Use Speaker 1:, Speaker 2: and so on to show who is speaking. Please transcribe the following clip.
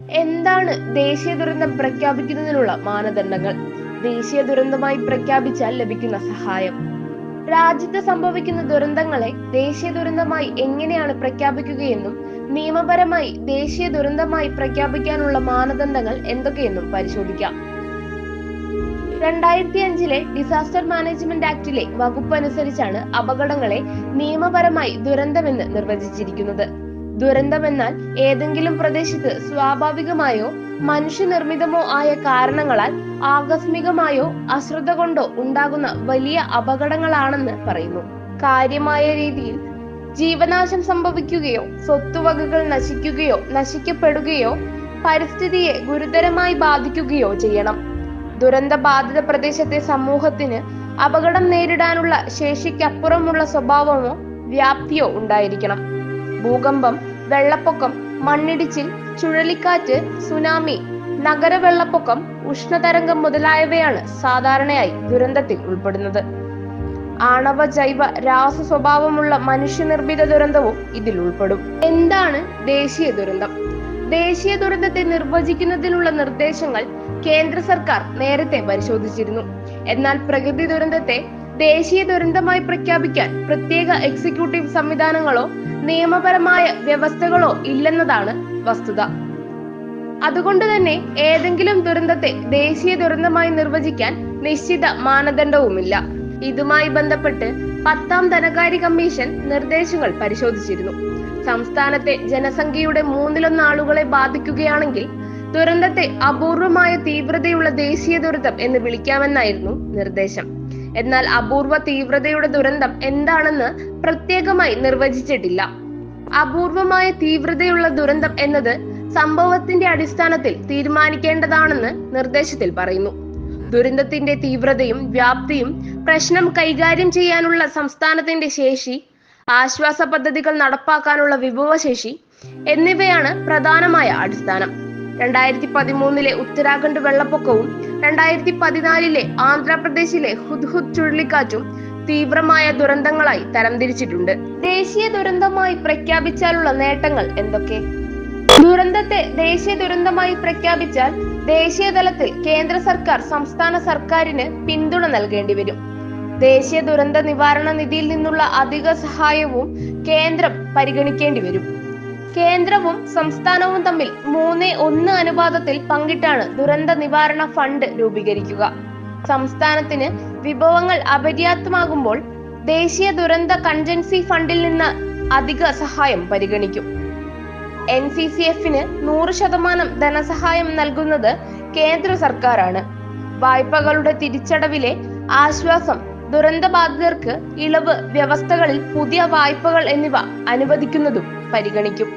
Speaker 1: എന്താണ് ദേശീയ ദുരന്തം പ്രഖ്യാപിക്കുന്നതിനുള്ള മാനദണ്ഡങ്ങൾ? ദേശീയ ദുരന്തമായി പ്രഖ്യാപിച്ചാൽ ലഭിക്കുന്ന സഹായം. രാജ്യത്ത് സംഭവിക്കുന്ന ദുരന്തങ്ങളെ ദേശീയ ദുരന്തമായി എങ്ങനെയാണ് പ്രഖ്യാപിക്കുകയെന്നും നിയമപരമായി ദേശീയ ദുരന്തമായി പ്രഖ്യാപിക്കാനുള്ള മാനദണ്ഡങ്ങൾ എന്തൊക്കെയെന്നും പരിശോധിക്കാം. രണ്ടായിരത്തി അഞ്ചിലെ ഡിസാസ്റ്റർ മാനേജ്മെന്റ് ആക്ടിലെ വകുപ്പ് അനുസരിച്ചാണ് അപകടങ്ങളെ നിയമപരമായി ദുരന്തമെന്ന് നിർവചിച്ചിരിക്കുന്നത്. ദുരന്തമെന്നാൽ ഏതെങ്കിലും പ്രദേശത്ത് സ്വാഭാവികമായോ മനുഷ്യനിർമ്മിതമോ ആയ കാരണങ്ങളാൽ ആകസ്മികമായോ അശ്രദ്ധ കൊണ്ടോ ഉണ്ടാകുന്ന വലിയ അപകടങ്ങളാണെന്ന് പറയുന്നു. കാര്യമായ രീതിയിൽ ജീവനാശം സംഭവിക്കുകയോ സ്വത്തുവകകൾ നശിക്കുകയോ നശിക്കപ്പെടുകയോ പരിസ്ഥിതിയെ ഗുരുതരമായി ബാധിക്കുകയോ ചെയ്യണം. ദുരന്ത ബാധിത പ്രദേശത്തെ സമൂഹത്തിന് അപകടം നേരിടാനുള്ള ശേഷിക്കപ്പുറമുള്ള സ്വഭാവമോ വ്യാപ്തിയോ ഉണ്ടായിരിക്കണം. ഭൂകമ്പം വെള്ളപ്പൊക്കം മണ്ണിടിച്ചിൽ ചുഴലിക്കാറ്റ് സുനാമി നഗരവെള്ളപ്പൊക്കം ഉഷ്ണതരംഗം മുതലായവയാണ് സാധാരണയായി ദുരന്തത്തിൽ ഉൾപ്പെടുന്നത്. ആണവ ജൈവ രാസ സ്വഭാവമുള്ള മനുഷ്യനിർമ്മിത ദുരന്തവും ഇതിൽ ഉൾപ്പെടും. എന്താണ് ദേശീയ ദുരന്തം? ദേശീയ ദുരന്തത്തെ നിർവചിക്കുന്നതിനുള്ള നിർദ്ദേശങ്ങൾ കേന്ദ്ര സർക്കാർ നേരത്തെ പരിശോധിച്ചിരുന്നു. എന്നാൽ പ്രകൃതി ദുരന്തത്തെ ദേശീയ ദുരന്തമായി പ്രഖ്യാപിക്കാൻ പ്രത്യേക എക്സിക്യൂട്ടീവ് സംവിധാനങ്ങളോ നിയമപരമായ വ്യവസ്ഥകളോ ഇല്ലെന്നതാണ് വസ്തുത. അതുകൊണ്ട് തന്നെ ഏതെങ്കിലും ദുരന്തത്തെ ദേശീയ ദുരന്തമായി നിർവചിക്കാൻ നിശ്ചിത മാനദണ്ഡവുമില്ല. ഇതുമായി ബന്ധപ്പെട്ട് പത്താം ധനകാര്യ കമ്മീഷൻ നിർദ്ദേശങ്ങൾ പരിശോധിച്ചിരുന്നു. സംസ്ഥാനത്തെ ജനസംഖ്യയുടെ മൂന്നിലൊന്ന് ആളുകളെ ബാധിക്കുകയാണെങ്കിൽ ദുരന്തത്തെ അപൂർവമായ തീവ്രതയുള്ള ദേശീയ ദുരന്തം എന്ന് വിളിക്കാമെന്നായിരുന്നു നിർദ്ദേശം. എന്നാൽ അപൂർവ തീവ്രതയുടെ ദുരന്തം എന്താണെന്ന് പ്രത്യേകമായി നിർവചിച്ചിട്ടില്ല. അപൂർവമായ തീവ്രതയുള്ള ദുരന്തം എന്നത് സംഭവത്തിന്റെ അടിസ്ഥാനത്തിൽ തീരുമാനിക്കേണ്ടതാണെന്ന് നിർദ്ദേശത്തിൽ പറയുന്നു. ദുരന്തത്തിന്റെ തീവ്രതയും വ്യാപ്തിയും പ്രശ്നം കൈകാര്യം ചെയ്യാനുള്ള സംസ്ഥാനത്തിന്റെ ശേഷി ആശ്വാസ പദ്ധതികൾ നടപ്പാക്കാനുള്ള വിഭവശേഷി എന്നിവയാണ് പ്രധാനമായ അടിസ്ഥാനം. രണ്ടായിരത്തി പതിമൂന്നിലെ ഉത്തരാഖണ്ഡ് വെള്ളപ്പൊക്കവും രണ്ടായിരത്തി പതിനാലിലെ ആന്ധ്രാപ്രദേശിലെ ഹുദ്ഹുദ് ചുഴലിക്കാറ്റും തീവ്രമായ ദുരന്തങ്ങളായി തരംതിരിച്ചിട്ടുണ്ട്. ദേശീയ ദുരന്തമായി പ്രഖ്യാപിച്ചാലുള്ള നേട്ടങ്ങൾ എന്തൊക്കെ? ദുരന്തത്തെ ദേശീയ ദുരന്തമായി പ്രഖ്യാപിച്ചാൽ ദേശീയ തലത്തിൽ കേന്ദ്ര സർക്കാർ സംസ്ഥാന സർക്കാരിന് പിന്തുണ നൽകേണ്ടി വരും. ദേശീയ ദുരന്ത നിവാരണ നിധിയിൽ നിന്നുള്ള അധിക സഹായവും കേന്ദ്രം പരിഗണിക്കേണ്ടി വരും. കേന്ദ്രവും സംസ്ഥാനവും തമ്മിൽ മൂന്ന് ഒന്ന് അനുപാതത്തിൽ പങ്കിട്ടാണ് ദുരന്ത നിവാരണ ഫണ്ട് രൂപീകരിക്കുക. സംസ്ഥാനത്തിന് വിഭവങ്ങൾ അപര്യാപ്തമാകുമ്പോൾ ദേശീയ ദുരന്ത കൺജൻസി ഫണ്ടിൽ നിന്ന് അധിക സഹായം പരിഗണിക്കും. എൻ സി സി എഫിന് നൂറ് ശതമാനം ധനസഹായം നൽകുന്നത് കേന്ദ്ര സർക്കാരാണ്. വായ്പകളുടെ തിരിച്ചടവിലെ ആശ്വാസം ദുരന്തബാധിതർക്ക് ഇളവ് വ്യവസ്ഥകളിൽ പുതിയ വായ്പകൾ എന്നിവ അനുവദിക്കുന്നതും പരിഗണിക്കും.